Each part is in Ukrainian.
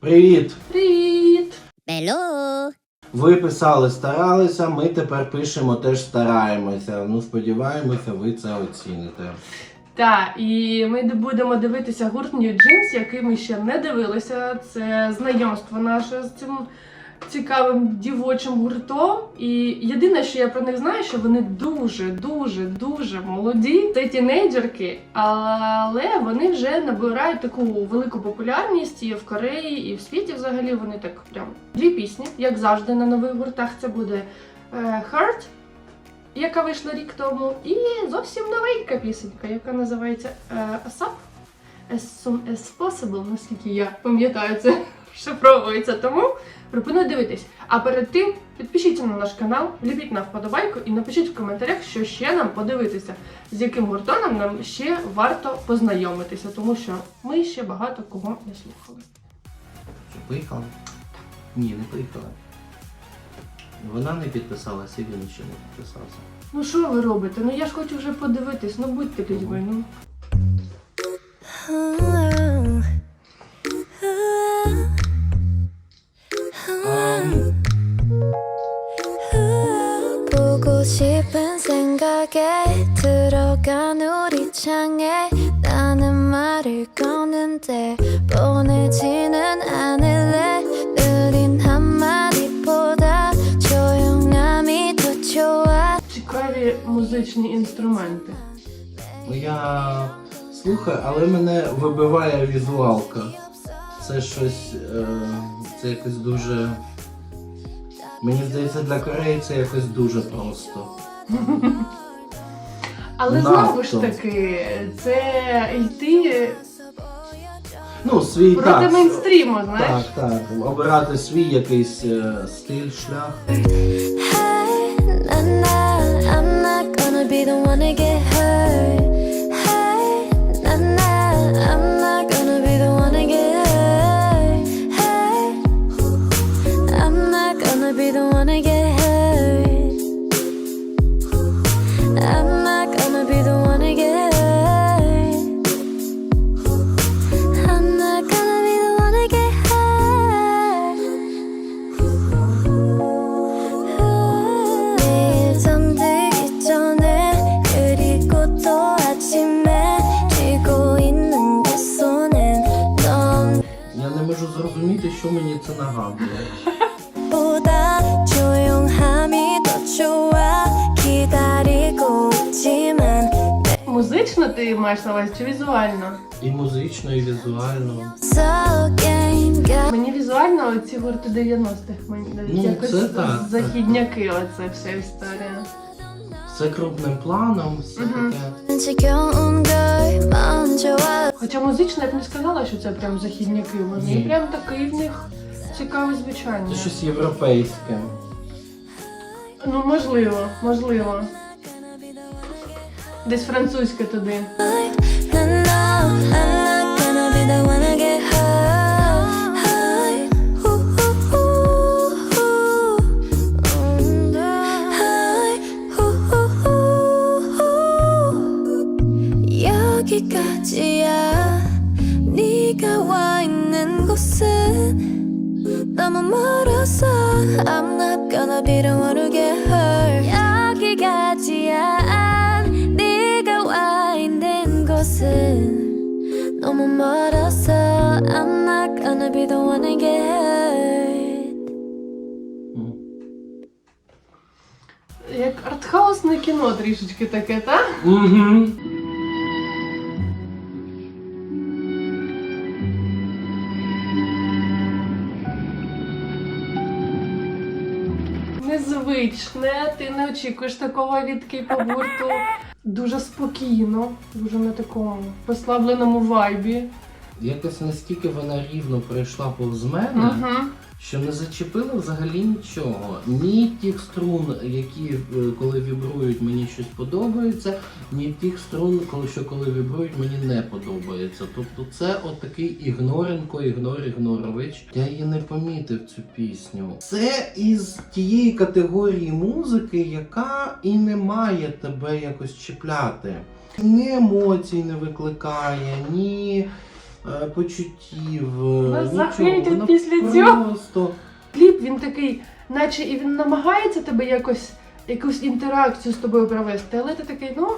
Привіт! Привіт! Hello. Ви писали, старалися, ми тепер пишемо, теж стараємося. Ну, сподіваємося, ви це оціните. Так, і ми будемо дивитися гурт New Jeans, який ми ще не дивилися. Це знайомство наше з цим цікавим дівочим гуртом. І єдине, що я про них знаю, що вони дуже, дуже, дуже молоді. Це тінейджерки, але вони вже набирають таку велику популярність і в Кореї, і в світі взагалі вони так прям дві пісні, як завжди на нових гуртах. Це буде е, Heart яка вийшла рік тому, і зовсім новенька пісенька, яка називається е, ASAP. As soon as possible, наскільки я пам'ятаю, це шифровується. Тому пропоную дивитись. А перед тим підпишіться на наш канал, вліпіть на вподобайку і напишіть в коментарях, що ще нам подивитися, з яким гуртоном нам ще варто познайомитися, тому що ми ще багато кого не слухали. Що, поїхали? Ні, не поїхали. Вона не підписалася, він ще не підписався. Ну що ви робите? Ну я ж хочу вже подивитись, ну будьте людьми. Ну. 생각에 들어간 우리 창에 나는 말을 거는데 보내지는 않을래 느린 한마디보다 조용함이 더 좋아 Цікаві музичні інструменти. Ну, Я слухаю, але мене вибиває візуалка. Це щось. Е, це якось дуже. Мені здається, для Кореї це якось дуже просто. Але знову ж таки, це йти Ну, свій проти так. мейнстріму, знаєш? Так, так. Обирати свій якийсь е, стиль, шлях. Hey, nah, nah, I'm not gonna be the one to get hurt. можу зрозуміти, що мені це нагадує. Е, музично ти маєш на увазі чи візуально? І музично, і візуально. Мені візуально оці гурти 90-х мені Ну, якось це так, так. західняки, оце вся історія. Це крупним планом. Хоча музично я б не сказала, що це прям західняки. Вони прям такий в них цікавий звичайно. Це щось європейське. Ну можливо, можливо. Десь французьке туди. 너무 멀어서 I'm not gonna be the one to get hurt 여기까지야 네가 와 있는 곳은 너무 멀어서 I'm not gonna be the one to get hurt М. Як артхаусне кіно трішечки таке, так? Угу. Незвичне, ти не очікуєш такого від кей-поп гурту. Дуже спокійно, дуже на такому послабленому вайбі. Якось наскільки вона рівно пройшла повз мене, Угу. що не зачепила взагалі нічого. Ні тих струн, які е, коли вібрують, мені щось подобається, ні тих струн, коли що коли вібрують, мені не подобається. Тобто це от такий ігноренко, ігнор Ігнорович. Я її не помітив цю пісню. Це із тієї категорії музики, яка і не має тебе якось чіпляти. Ні емоцій не викликає, ні почуттів. Нас захейтять Вона після цього. Просто Кліп він такий, наче і він намагається тебе якось якусь інтеракцію з тобою провести, але ти такий, ну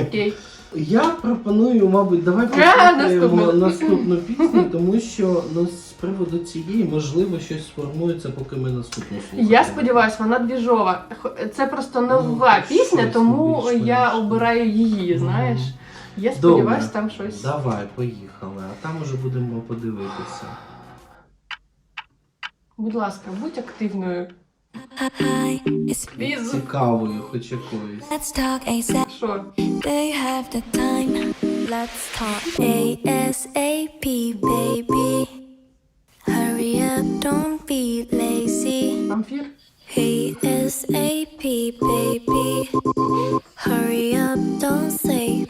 окей. Я пропоную, мабуть, давай А, послухаємо наступну. пісню, тому що ну, з приводу цієї можливо щось сформується, поки ми наступну слухаємо. Я сподіваюся, вона двіжова. Це просто нова Ну, пісня, тому я обираю її, знаєш. Я Добре. там щось. Давай, поїхали, а там уже будемо подивитися. Будь ласка, будь активною. Віз. Цікавою, хоч якоюсь. let's talk ASAP. Що? Do have the time? Let's talk ASAP, baby. Hurry up, don't be lazy. Амфір? ASAP, baby. Hurry up, don't say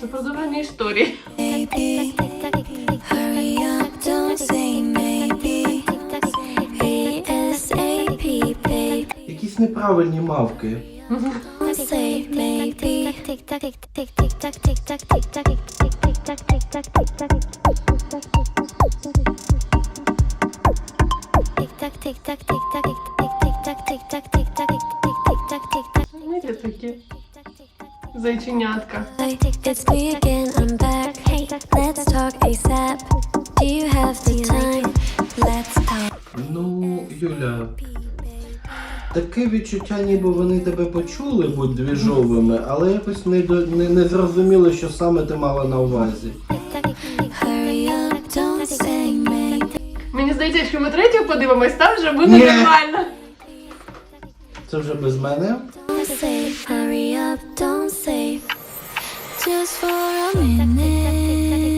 Запродовження історії. Maybe, hurry up, don't say maybe. ASAP, baby. Якісь неправильні мавки. Say maybe. Ми такі. Talk. Ну, Юля, таке відчуття, ніби вони тебе почули, будь двіжовими, але якось не, не, не зрозуміло, що саме ти мала на увазі. Мені здається, якщо ми третю подивимось, там вже буде Ні. нормально. Це вже без мене. Don't say, hurry up, don't say. Just for a minute.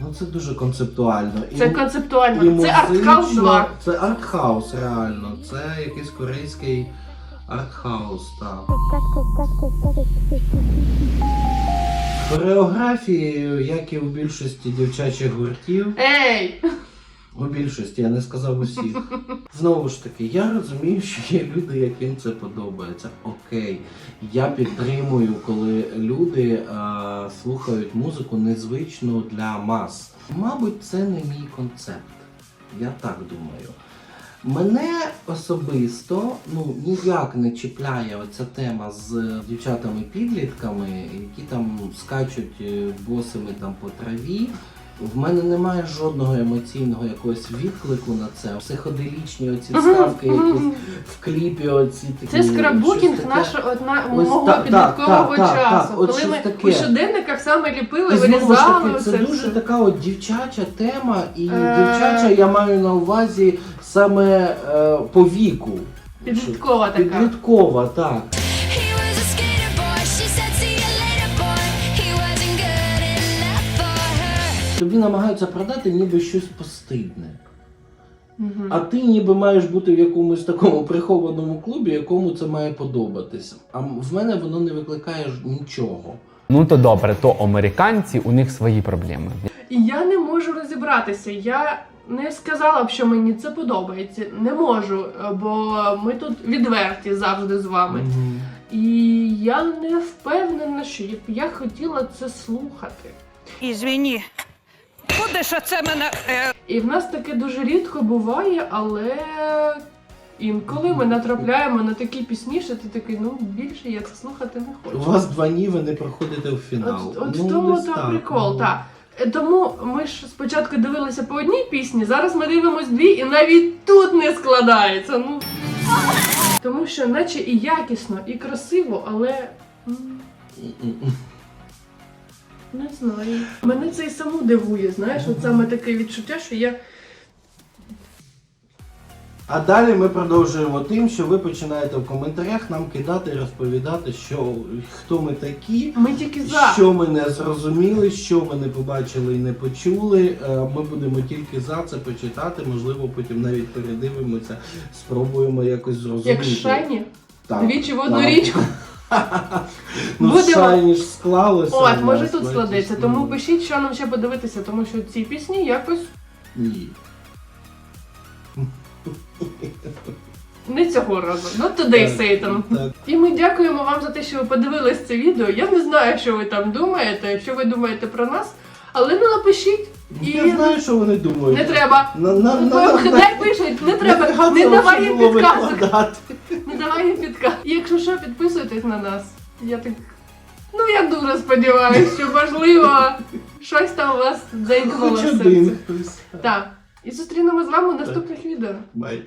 Ну це дуже концептуально. І, Це і концептуально. Це артхаус музично, 2. Це артхаус, реально. Це якийсь корейський артхаус, так. Хореографією, як і у більшості дівчачих гуртів, Ей! У більшості, я не сказав усіх. Знову ж таки, я розумію, що є люди, яким це подобається. Окей, я підтримую, коли люди е, слухають музику незвичну для мас. Мабуть, це не мій концепт. Я так думаю. Мене особисто ну ніяк не чіпляє оця тема з дівчатами-підлітками, які там скачуть е, босими там по траві. В мене немає жодного емоційного якогось відклику на це. Психоделічні оці вставки, якісь в кліпі, оці такі. Це скраббукінг нашого одна Ось мого так, підліткового так, так, часу, так, от коли щось ми таке. у щоденниках саме ліпили, І знову ж вирізали таки, це оце дуже така от дівчача тема, і Е. дівчача я маю на увазі саме е, по віку. Підліткова така. Підліткова, так. Тобі намагаються продати ніби щось постидне. Мгм. А ти ніби маєш бути в якомусь такому прихованому клубі, якому це має подобатися. А в мене воно не викликає нічого. Ну то добре, то американці у них свої проблеми. І я не можу розібратися. Я не сказала б, що мені це подобається. Не можу, е, бо ми тут відверті завжди з вами. Мгм. І я не впевнена, що я б я хотіла це слухати. Ізвіні. Будеш оце мене. Е, І в нас таке дуже рідко буває, але інколи ми натрапляємо на такі пісні, що ти такий, ну більше я це слухати не У вас два ні, ви не проходите в фінал. От, от Ну, в тому та так, прикол, ну. так. Е, Тому ми ж спочатку дивилися по одній пісні, зараз ми дивимось дві, і навіть тут не складається. Ну тому що, наче і якісно, і красиво, але. Не знаю. Мене це і саму дивує, знаєш, от саме таке відчуття, що я А далі ми продовжуємо тим, що ви починаєте в коментарях нам кидати, розповідати, що хто ми такі, Ми тільки за. що ми не зрозуміли, що ми не побачили і не почули. Е, Ми будемо тільки за це почитати, можливо, потім навіть передивимося, спробуємо якось зрозуміти. Як шайні, Так, двічі в одну так. річку. Ну, Будемо- шайні ж склалося. От, може нас, тут складеться. ну, Тому пишіть, що нам ще подивитися, тому що ці пісні якось Ні. не цього разу. Ну today, Satan. Так. І ми дякуємо вам за те, що ви подивились це відео. Я не знаю, що ви там думаєте, що ви думаєте про нас, але ну напишіть. І Я знаю, що вони думають. не треба. На, на, на, на, Хай пишуть, не треба, треба не давай їм підказок. Давай підка. Якщо що, підписуйтесь на нас. Я так. Ну я дуже сподіваюся, що можливо щось там у вас зайднуло Хоч один серце. хтось. Так. І зустрінемо з вами в наступних відео. Бай.